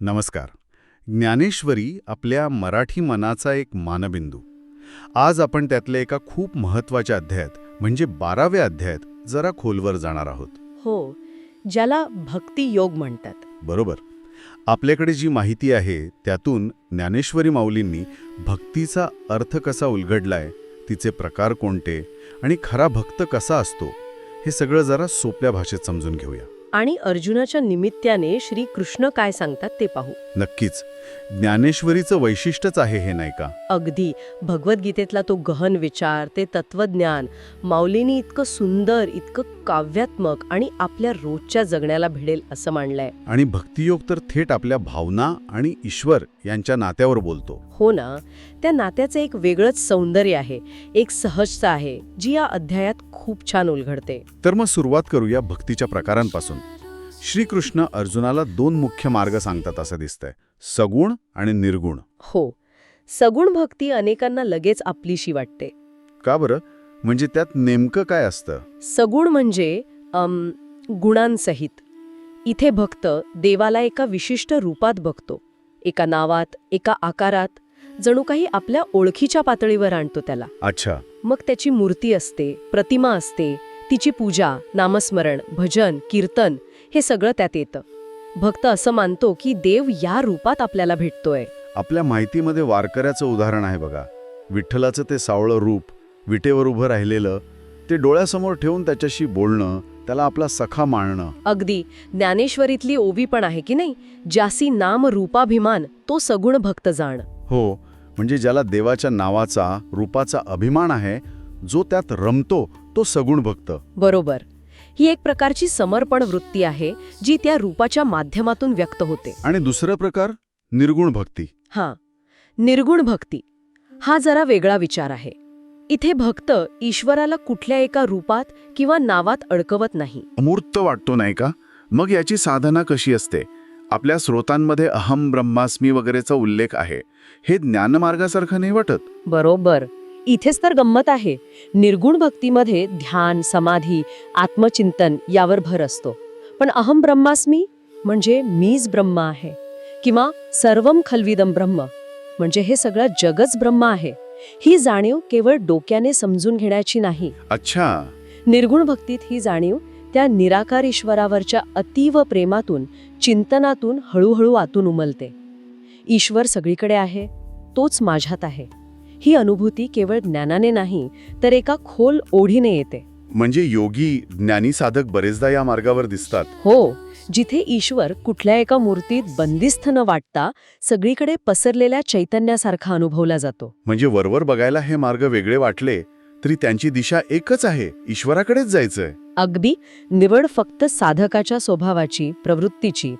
नमस्कार. ज्ञानेश्वरी आपल्या मराठी मनाचा एक मानबिंदू. आज आपण त्यातल्या एका खूप महत्त्वाच्या अध्यायात म्हणजे बाराव्या अध्यायात जरा खोलवर जाणार आहोत. हो ज्याला भक्ती योग म्हणतात. बरोबर. आपल्याकडे जी माहिती आहे त्यातून ज्ञानेश्वरी माऊलींनी भक्तीचा अर्थ कसा उलगडलाय तिचे प्रकार कोणते आणि खरा भक्त कसा असतो हे सगळं जरा सोप्या भाषेत समजून घेऊया. आणि अर्जुनाच्या निमित्ताने श्री कृष्ण काय सांगतात ते पाहू. नक्कीच. ज्ञानेश्वरीचं वैशिष्ट्यच आहे हे नाही का? अगदी. भगवद्गीतेतला तो गहन विचार ते तत्वज्ञान माऊलीनी इतकं सुंदर इतकं काव्यात्मक आणि आपल्या रोजच्या जगण्याला भिडेल असं मांडलंय. आणि भक्तियोग तर थेट आपल्या भावना आणि ईश्वर यांच्या नात्यावर बोलतो. हो ना. त्या नात्याचं एक वेगळंच सौंदर्य आहे. एक सहजता आहे जी या अध्यायात खूप छान उलगडते. तर मग सुरुवात करूया भक्तीच्या प्रकारांपासून. श्रीकृष्ण अर्जुनाला दोन मुख्य मार्ग सांगतात असं दिसतंय. सगुण आणि निर्गुण. हो. सगुण भक्ती अनेकांना लगेच आपलीशी वाटते. का बरं? म्हणजे त्यात नेमकं काय असतं? सगुण म्हणजे गुणांसहित. इथे भक्त देवाला एका विशिष्ट रूपात बघतो. एका नावात एका आकारात. जणू काही आपल्या ओळखीच्या पातळीवर आणतो त्याला. अच्छा. मग त्याची मूर्ती असते प्रतिमा असते तिची पूजा नामस्मरण भजन कीर्तन हे सगळं त्यात येतं. भक्त असं मानतो की देव या रूपात आपल्याला भेटतोय. आपल्या माहितीमध्ये वारकऱ्याचं उदाहरण आहे बघा. विठ्ठलाचं ते सावळं रूप विटेवर उभं राहिलेलं ते डोळ्यासमोर ठेवून त्याच्याशी बोलणं त्याला आपला सखा मानणं. अगदी. ज्ञानेश्वरीतली ओवी पण आहे की नाही? ज्यासी नाम रूपाभिमान तो सगुण भक्त जाण. हो म्हणजे ज्याला देवाच्या नावाचा रूपाचा अभिमान आहे जो त्यात रमतो तो सगुण भक्त. बरोबर. ही एक प्रकारची समर्पण वृत्ती आहे जी त्या रूपाच्या माध्यमातून व्यक्त होते. आणि दुसरा प्रकार निर्गुण भक्ती. हां. निर्गुण भक्ती. हा जरा वेगळा विचार आहे. इथे भक्त ईश्वराला कुठल्या एका रूपात किंवा नावात अडकवत नाही. अमूर्त वाटतो नाही का? मग याची साधना कशी असते? आपल्या स्रोतांमध्ये अहम ब्रह्मास्मी वगैरेचा उल्लेख आहे. हे ज्ञानमार्गासारखं नाही वाटत? बरोबर. इथेच तर गंमत आहे. निर्गुण भक्तीमध्ये ध्यान समाधी आत्मचिंतन यावर भर असतो. पण अहम ब्रह्मास्मी म्हणजे मीच ब्रह्म आहे किंवा सर्वम खल्विदम ब्रह्म म्हणजे हे सगळं जगच ब्रह्म आहे. ही जाणीव केवळ डोक्याने समजून घेण्याची नाही. अच्छा. निर्गुण भक्तीत ही जाणीव त्या निराकार ईश्वरावरच्या अतीव प्रेमातून चिंतनातून हळूहळू आतून उमलते. ईश्वर सगळीकडे आहे तोच माझ्यात आहे. ही अनुभूती केवळ ज्ञानाने नाही तर एका खोल ओढीने येते. म्हणजे योगी ज्ञानी साधक बरेचदा या मार्गावर दिसतात. हो जिथे ईश्वर कुठल्या एका मूर्तीत बंदिस्थ न वाटता सगळीकडे पसरलेल्या चैतन्यासारखा अनुभवला जातो. म्हणजे वरवर बघायला हे मार्ग वेगळे वाटले तरी त्यांची दिशा एकच आहे ईश्वराकडेच जायचंय. अगदी निवड फक्त साधकाच्या स्वभावाची प्रवृत्तीची.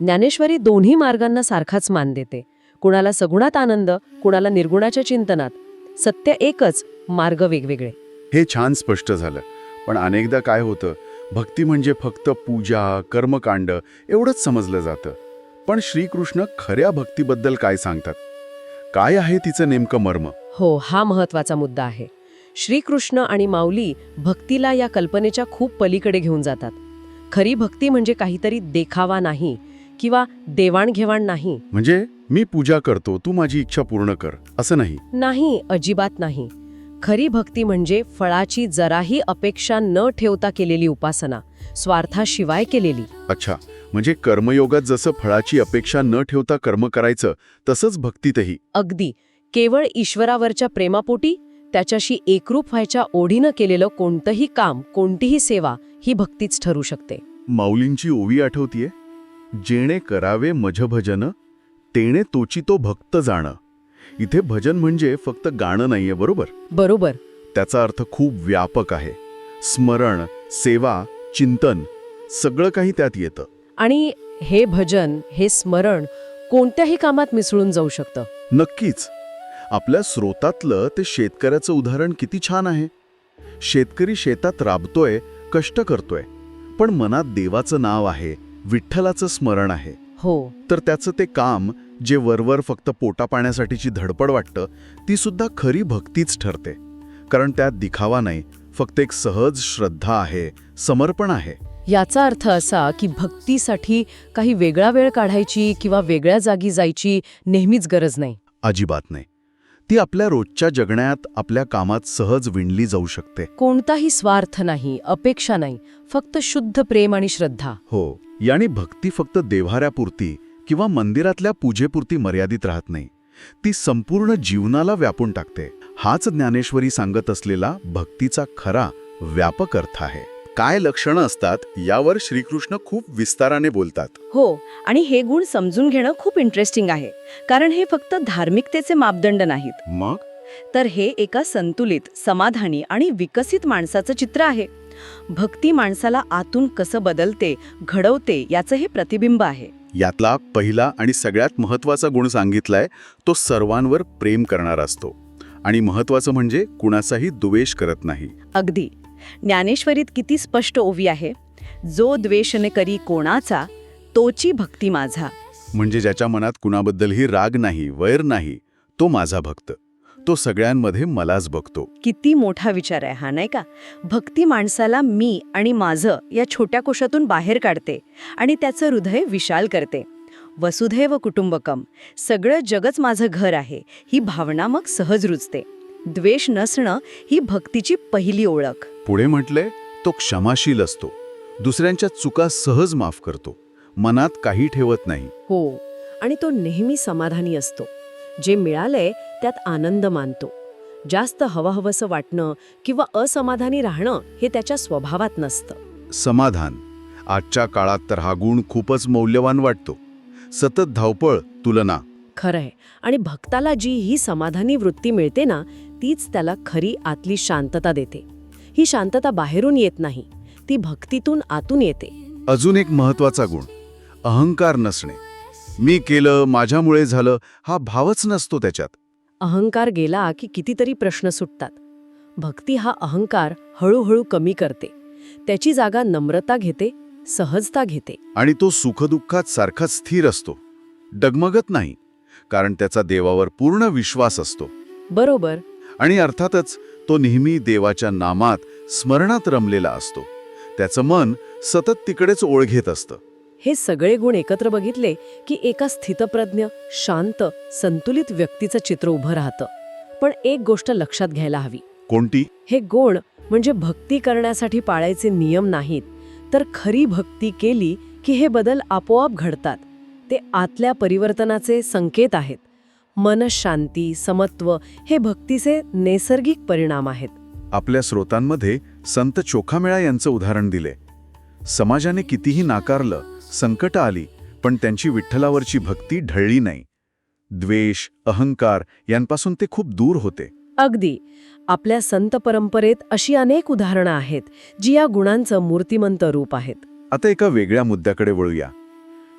ज्ञानेश्वरी दोन्ही मार्गांना सारखाच मान देते. कुणाला सगुणात आनंद कुणाला निर्गुणाच्या चिंतनात. सत्य एकच मार्ग वेगवेगळे. हे छान स्पष्ट झालं. पण अनेकदा काय होतं भक्ती म्हणजे फक्त पूजा कर्मकांड एवढंच समजलं जातं. पण श्रीकृष्ण खऱ्या भक्तीबद्दल काय सांगतात? काय आहे तिचं नेमकं मर्म? हो हा महत्त्वाचा मुद्दा आहे. श्रीकृष्ण आणि माऊली भक्तीला या कल्पनेच्या खूप पलीकडे घेऊन जातात. खरी भक्ती म्हणजे काहीतरी देखावा नाही किंवा देवाणघेवाण नाही. म्हणजे? मी पूजा करतो तू माझी इच्छा पूर्ण कर. असं नाही. नाही अजिबात नाही. खरी भक्ती म्हणजे फळाची जराही अपेक्षा न ठेवता केलेली उपासना स्वार्थाशिवाय केलेली. अच्छा म्हणजे कर्मयोगात जसं फळाची अपेक्षा न ठेवता कर्म करायचं तसंच भक्तीतही. अगदी. केवळ ईश्वरावरच्या प्रेमापोटी त्याच्याशी एकरूप व्हायच्या ओढीनं केलेलं कोणतंही काम कोणतीही सेवा ही भक्तीच ठरू शकते. माऊलींची ओवी आठवतीये? जेणे करावे मझ भजन तेणे तोची तो भक्त जाणं. इथे भजन म्हणजे फक्त गाणं नाहीये बरोबर? बरोबर. त्याचा अर्थ खूप व्यापक आहे. स्मरण सेवा चिंतन सगळं काही त्यात येतं. आणि हे भजन हे स्मरण कोणत्याही कामात मिसळून जाऊ शकतं. नक्कीच. आपल्या स्रोतातलं ते शेतकऱ्याचं उदाहरण किती छान आहे. शेतकरी शेतात राबतोय कष्ट करतोय पण मनात देवाचं नाव आहे विठ्ठलाचं स्मरण आहे. हो. तर त्याचं ते काम जे वरवर फक्त पोटा पाण्यासाठीची धडपड वाटतं ती सुद्धा खरी भक्तीच ठरते. कारण त्यात दिखावा नाही फक्त एक सहज श्रद्धा आहे समर्पण आहे. याचा अर्थ असा की भक्तीसाठी काही वेगळा वेळ काढायची किंवा वेगळ्या जागी जायची नेहमीच गरज नाही. अजिबात नाही. ती आपल्या रोजच्या जगण्यात आपल्या कामात सहज विणली जाऊ शकते. कोणताही स्वार्थ नाही अपेक्षा नाही फक्त शुद्ध प्रेम आणि श्रद्धा. हो याने भक्ती फक्त देव्हाऱ्यापुरती किंवा मंदिरातल्या पूजेपुरती मर्यादित राहत नाही. ती संपूर्ण जीवनाला व्यापून टाकते. हाच ज्ञानेश्वरी सांगत असलेला भक्तीचा खरा व्यापक अर्थ आहे. काय लक्षणं असतात यावर श्रीकृष्ण खूप विस्ताराने बोलतात. हो आणि हे गुण समजून घेणं खूप इंटरेस्टिंग आहे कारण हे फक्त धार्मिकतेचे मापदंड नाहीत. मग? तर हे एका संतुलित समाधानी आणि विकसित माणसाचं चित्र आहे. भक्ती माणसाला आतून कसं बदलते घडवते याचं हे प्रतिबिंब आहे. यातला पहिला आणि सगळ्यात महत्त्वाचा गुण सांगितलाय तो सर्वांवर प्रेम करणारा असतो. आणि महत्वाचं म्हणजे कुणाचाही द्वेष करत नाही. अगदी. ज्ञानेश्वरीत किती स्पष्ट ओवी आहे. जो द्वेषने करी कोणाचा तोची भक्ती माझा. म्हणजे ज्याच्या मनात कुणाबद्दलही राग नाही वैर नाही तो माझा भक्त. तो सगळ्यांमध्ये मलाच बघतो. किती मोठा विचार आहे हा नाही का? भक्ती माणसाला मी आणि माझं या छोट्या कोशातून बाहेर काढते आणि त्याचं हृदय विशाल करते. वसुधैव कुटुंबकम सगळं जगच माझं घर आहे ही भावना मग सहज रुजते. द्वेष नसणं ही भक्तीची पहिली ओळख. पुढे म्हटले तो क्षमाशील असतो. दुसऱ्यांच्या चुका सहज माफ करतो. मनात काही ठेवत नाही. हो आणि तो नेहमी समाधानी असतो. जे मिळालंय त्यात आनंद मानतो. जास्त हवंहवंसं वाटणं किंवा असमाधानी राहणं हे त्याच्या स्वभावात नसतं. समाधान. आजच्या काळात तर हा गुण खूपच मौल्यवान वाटतो. सतत धावपळ तुलना. खरंय. आणि भक्ताला जी ही समाधानी वृत्ती मिळते ना तीच त्याला खरी आतली शांतता देते. ही शांतता बाहेरून येत नाही ती भक्तीतून आतून येते. अजून एक महत्त्वाचा गुण अहंकार नसणे. मी केलं माझ्यामुळे झालं हा भावच नसतो त्याच्यात. अहंकार गेला की कितीतरी प्रश्न सुटतात. भक्ती हा अहंकार हळूहळू कमी करते. त्याची जागा नम्रता घेते सहजता घेते. आणि तो सुखदुःखात सारखाच स्थिर असतो. डगमगत नाही कारण त्याचा देवावर पूर्ण विश्वास असतो. बरोबर आणि अर्थातच तो नेहमी देवाच्या नामात स्मरणात रमलेला असतो. त्याचं मन सतत तिकडेच ओळघेत असतं. हे सगळे गुण एकत्र बघितले की एका स्थितप्रज्ञ शांत संतुलित व्यक्तीचं चित्र उभं राहतं. पण एक गोष्ट लक्षात घ्यायला हवी. कोणती? हे गुण म्हणजे भक्ती करण्यासाठी पाळायचे नियम नाहीत. तर खरी भक्ती केली की हे बदल आपोआप घडतात. ते आतल्या परिवर्तनाचे संकेत आहेत. मनशांती समत्व हे भक्तीचे नैसर्गिक परिणाम आहेत. आपल्या स्रोतांमध्ये संत चोखामेळा यांचं उदाहरण दिले. समाजाने कितीही नाकारलं संकट आली पण त्यांची विठ्ठलावरची भक्ती ढळली नाही. द्वेष अहंकार यांपासून ते खूप दूर होते. अगदी. आपल्या संत परंपरेत अशी अनेक उदाहरणं आहेत जी या गुणांचं मूर्तिमंत रूप आहेत. आता एका वेगळ्या मुद्द्याकडे वळूया.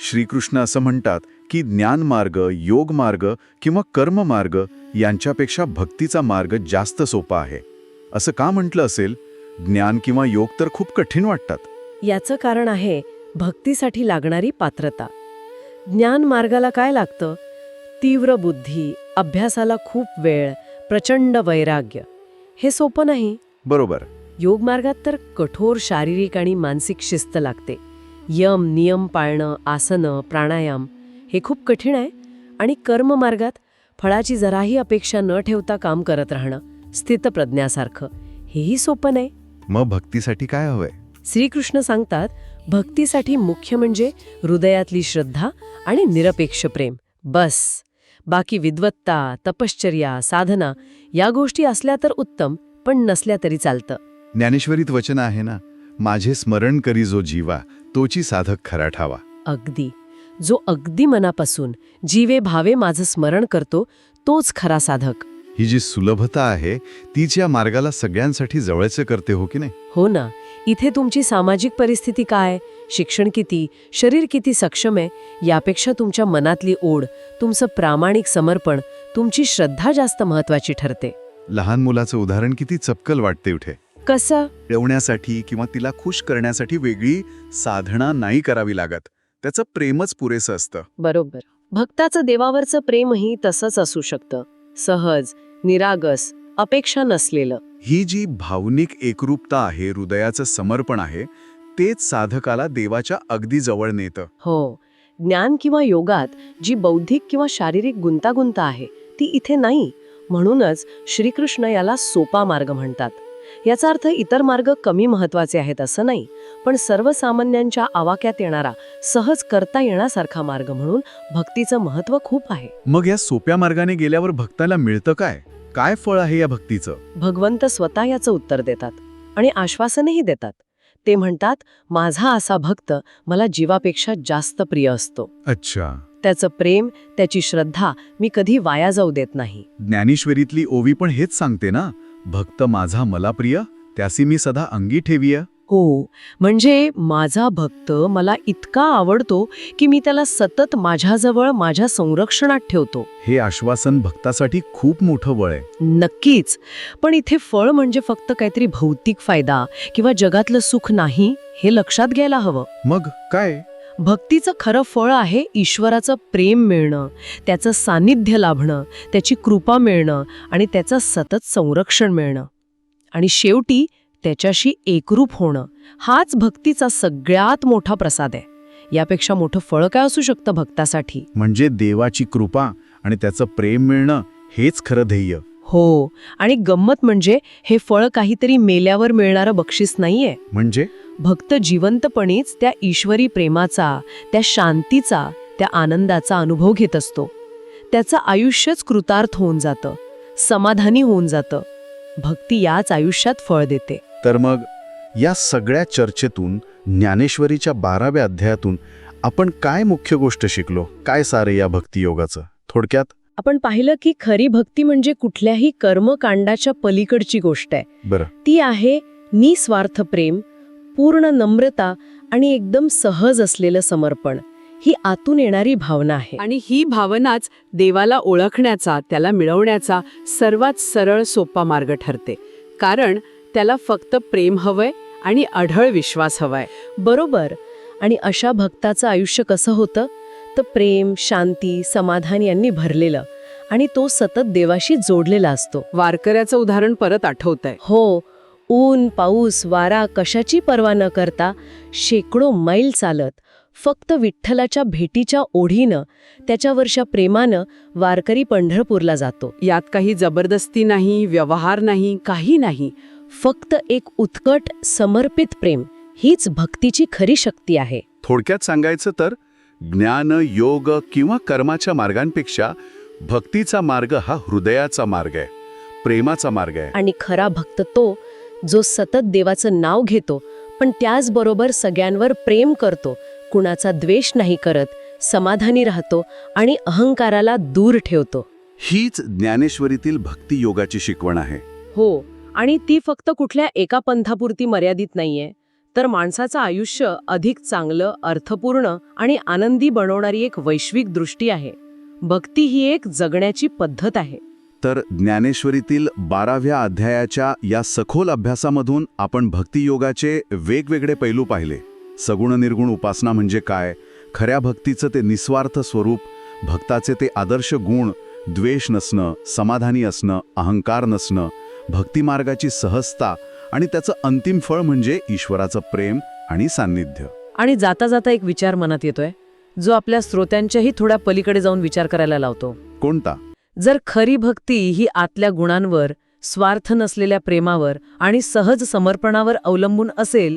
श्रीकृष्ण असं म्हणतात की ज्ञानमार्ग योग मार्ग किंवा कर्म मार्ग यांच्यापेक्षा भक्तीचा मार्ग जास्त सोपा आहे. असं का म्हटलं असेल? ज्ञान किंवा योग तर खूप कठीण वाटतात. याचं कारण आहे भक्तीसाठी लागणारी पात्रता. ज्ञान मार्गाला काय लागतं? तीव्र बुद्धी अभ्यासाला खूप वेळ प्रचंड वैराग्य. हे सोपं नाही. बरोबर. योग मार्गात तर कठोर शारीरिक आणि मानसिक शिस्त लागते. यम नियम पाळणं आसनं प्राणायाम हे खूप कठीण आहे आणि कर्म मार्गात फळाची जराही अपेक्षा न ठेवता काम करत राहणं स्थितप्रज्ञासारखं. हेही सोपं नाही. मग भक्तीसाठी काय हवंय? श्रीकृष्ण सांगतात भक्तीसाठी मुख्य म्हणजे हृदयातली श्रद्धा आणि निरपेक्ष प्रेम. बस. बाकी विद्वत्ता तपश्चर्या साधना या गोष्टी असल्या तर उत्तम पण नसल्या तरी चालतं. ज्ञानेश्वरीत वचन आहे ना? माझे स्मरण करी जो जीवा तोची साधक खरा ठावा. अगदी. जो अगदी मनापासून जीवे भावे माझं स्मरण करतो तोच खरा साधक. ही जी सुलभता आहे तीच या मार्गाला सगळ्यांसाठी जवळचे करते हो की नाही? हो ना. इथे तुमची सामाजिक परिस्थिती काय? शिक्षण किती? शरीर किती सक्षम आहे? यापेक्षा तुमच्या मनातली ओढ तुमचं प्रामाणिक समर्पण तुमची श्रद्धा जास्त महत्वाची ठरते. लहान मुलाचं उदाहरण किती चपकल वाटते उठे. कसं? मिळवण्यासाठी किंवा तिला खुश करण्यासाठी वेगळी साधना नाही करावी लागत. त्याचं प्रेमच पुरेसं असतं. बरोबर. भक्ताचं देवावरचं प्रेमही तसंच असू शकतं. सहज निरागस अपेक्षा नसलेलं. ही जी भावनिक एकरूपता आहे हृदयाचं समर्पण आहे तेच साधकाला देवाच्या अगदी जवळ नेतं. हो. ज्ञान किंवा योगात जी बौद्धिक किंवा शारीरिक गुंतागुंत आहे ती इथे नाही. म्हणूनच श्रीकृष्ण याला सोपा मार्ग म्हणतात. याचा अर्थ इतर मार्ग कमी महत्त्वाचे आहेत असं नाही. पण सर्वसामान्यांच्या आवाक्यात येणारा सहज करता येण्यासारखा मार्ग म्हणून भक्तीचं महत्त्व खूप आहे. मग या सोप्या मार्गाने गेल्यावर भक्ताला मिळतं काय? काय फळ आहे या भक्तीचं? भगवंत स्वतः याचं उत्तर देतात आणि आश्वासनही देतात. ते म्हणतात माझा असा भक्त मला जीवापेक्षा जास्त प्रिय असतो. अच्छा. त्याचं प्रेम त्याची श्रद्धा मी कधी वाया जाऊ देत नाही. ज्ञानेश्वरीतली ओवी पण हेच सांगते ना भक्त माझा मला प्रिय त्यासी मी सदा अंगी ठेवीय. हो. म्हणजे माझा भक्त मला इतका आवडतो की मी त्याला सतत माझ्याजवळ माझ्या संरक्षणात ठेवतो. हे आश्वासन भक्तासाठी खूप मोठं बळ आहे. नक्कीच. पण इथे फळ म्हणजे फक्त काहीतरी भौतिक फायदा किंवा जगातलं सुख नाही हे लक्षात घ्यायला हवं. मग काय? भक्तीचं खरं फळ आहे ईश्वराचं प्रेम मिळणं त्याचं सान्निध्य लाभणं त्याची कृपा मिळणं आणि त्याचं सतत संरक्षण मिळणं. आणि शेवटी त्याच्याशी एकरूप होणं हाच भक्तीचा सगळ्यात मोठा प्रसाद आहे. यापेक्षा मोठं फळ काय असू शकतं भक्तासाठी? म्हणजे देवाची कृपा आणि त्याचं प्रेम मिळणं हेच खरं ध्येय. हो आणि गंमत म्हणजे हे फळ काहीतरी मेल्यावर मिळणारं बक्षीस नाहीये. म्हणजे? भक्त जिवंतपणीच त्या ईश्वरी प्रेमाचा त्या शांतीचा त्या आनंदाचा अनुभव घेत असतो. त्याचं आयुष्यच कृतार्थ होऊन जातं समाधानी होऊन जातं. भक्ती याच आयुष्यात फळ देते. तर मग या सगळ्या चर्चेतून ज्ञानेश्वरीच्या बाराव्या अध्यायातून आपण काय मुख्य गोष्ट शिकलो? काय सारे या भक्तियोगाचं? थोडक्यात? आपण पाहिलं की खरी भक्ती म्हणजे कुठल्याही कर्मकांडाच्या पलीकडची गोष्ट आहे. बरं. ती आहे निस्वार्थ प्रेम पूर्ण नम्रता आणि एकदम सहज असलेलं समर्पण. ही आतून येणारी भावना आहे. आणि ही भावनाच देवाला ओळखण्याचा त्याला मिळवण्याचा सर्वात सरळ सोपा मार्ग ठरते. कारण त्याला फक्त प्रेम हवंय आणि अढळ विश्वास हवाय. बरोबर. आणि अशा भक्ताचं आयुष्य कसं होतं? तर प्रेम शांती समाधान यांनी भरलेलं आणि तो सतत देवाशी जोडलेला असतो. वारकऱ्याचं उदाहरण परत आठवत आहे हो ऊन पाऊस वारा कशाची पर्वा न करता शेकडो मैल चालत फक्त विठ्ठलाच्या भेटीच्या ओढीनं त्याच्यावरच्या प्रेमानं वारकरी पंढरपूरला जातो. यात काही जबरदस्ती नाही व्यवहार नाही काही नाही. फक्त एक उत्कट समर्पित प्रेम हीच भक्तीची खरी शक्ती आहे. थोडक्यात सांगायचं तर ज्ञान योग किंवा कर्माच्या मार्गांपेक्षा भक्तीचा मार्ग हा हृदयाचा मार्ग आहे प्रेमाचा मार्ग आहे. आणि खरा भक्त तो जो सतत देवाचं नाव घेतो पण त्याचबरोबर सगळ्यांवर प्रेम करतो कुणाचा द्वेष नाही करत समाधानी राहतो आणि अहंकाराला दूर ठेवतो. हीच ज्ञानेश्वरीतील भक्ती योगाची शिकवण आहे. हो आणि ती फक्त कुठल्या एका पंथापुरती मर्यादित नाहीये. तर माणसाचं आयुष्य अधिक चांगलं अर्थपूर्ण आणि आनंदी बनवणारी एक वैश्विक दृष्टी आहे. भक्ती ही एक जगण्याची पद्धत आहे. तर ज्ञानेश्वरीतील बाराव्या अध्यायाच्या या सखोल अभ्यासामधून आपण भक्तियोगाचे वेगवेगळे पैलू पाहिले. सगुण निर्गुण उपासना म्हणजे काय? खऱ्या भक्तीचं ते निस्वार्थ स्वरूप भक्ताचे ते आदर्श गुण द्वेष नसणं समाधानी असणं अहंकार नसणं भक्तिमार्गाची सहजता आणि त्याचं अंतिम फळ म्हणजे ईश्वराचं प्रेम आणि सान्निध्य. आणि जाता जाता एक विचार मनात येतोय जो आपल्या श्रोत्यांच्याही थोड्या पलीकडे जाऊन विचार करायला लावतो. कोणता? जर खरी भक्ती ही आतल्या गुणांवर स्वार्थ नसलेल्या प्रेमावर आणि सहज समर्पणावर अवलंबून असेल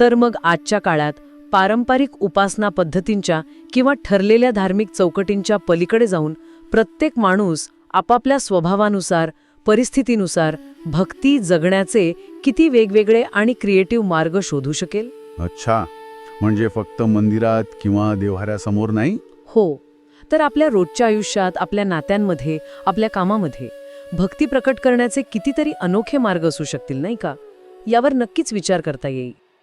तर मग आजच्या काळात पारंपरिक उपासना पद्धतींच्या किंवा ठरलेल्या धार्मिक चौकटींच्या पलीकडे जाऊन प्रत्येक माणूस आपापल्या स्वभावानुसार परिस्थितीनुसार भक्ती जगण्याचे किती वेगवेगळे आणि क्रिएटिव्ह मार्ग शोधू शकेल? अच्छा. म्हणजे फक्त मंदिरात किंवा देव्हाऱ्यासमोर नाही? हो. तर आपल्या रोजच्या आयुष्यात आपल्या नात्यांमध्ये आपल्या कामामध्ये भक्ती प्रकट करण्याचे कितीतरी अनोखे मार्ग असू शकतील नाही का? यावर नक्कीच विचार करता येईल.